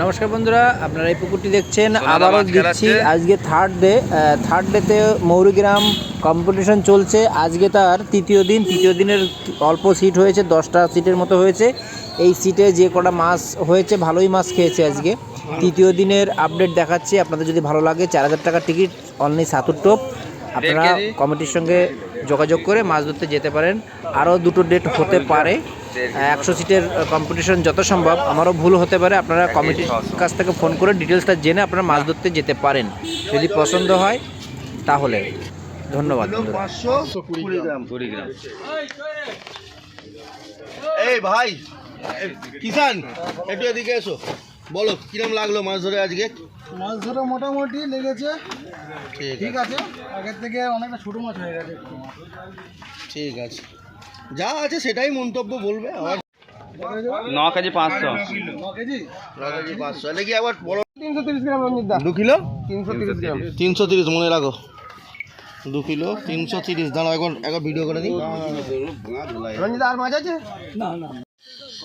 নমস্কার বন্ধুরা আপনারা এই পুকুরটি দেখছেন। আবারও দিচ্ছি আজকে থার্ড ডে থার্ড ডেতে মৌরিগ্রাম কম্পিটিশন চলছে। আজকে তার তৃতীয় দিন তৃতীয় দিনের অল্প সিট হয়েছে দশটা সিটের মতো হয়েছে। এই সিটে যে কটা মাছ হয়েছে ভালোই মাছ খেয়েছে আজকে। তৃতীয় দিনের আপডেট দেখাচ্ছি। আপনাদের যদি ভালো লাগে চার হাজার টাকার টিকিট অনলি সাতুর টোপ। আপনারা কমিটির সঙ্গে যোগাযোগ করে মাছ ধরতে যেতে পারেন। আরও দুটো ডেট হতে পারে। একশো সিটের কম্পিটিশন যত সম্ভব আমারও ভুল হতে পারে। আপনারা কমিটির কাছ থেকে ফোন করে ডিটেলসটা জেনে আপনারা মাছ ধরতে যেতে পারেন। যদি পছন্দ হয় তাহলে। ধন্যবাদ এই ভাই কিষান একটু এদিকে এসো। বলো কিরম লাগল মাছ ধরে আজকে? মাছ ধরে মোটামুটি লেগেছে। ঠিক আছে। আগের থেকে অনেকটা ছোটো মাছ হয়ে গেছে ঠিক আছে। যা আছে সেটাই মন্তব্য বলবে আবার ন কেজি পাঁচশো। ন কেজি? পাঁচশো। এটা কি আবার বড়? তিনশো তিরিশ গ্রাম রঞ্জিত দা। দু কিলো? তিনশো তিরিশ গ্রাম। তিনশো তিরিশ মনে রাখো। দু কিলো তিনশো তিরিশ। দাঁড়াও এখন একবার ভিডিও করে দিই। রঞ্জিত আর মাছ আছে? না না।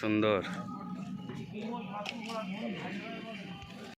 সুন্দর।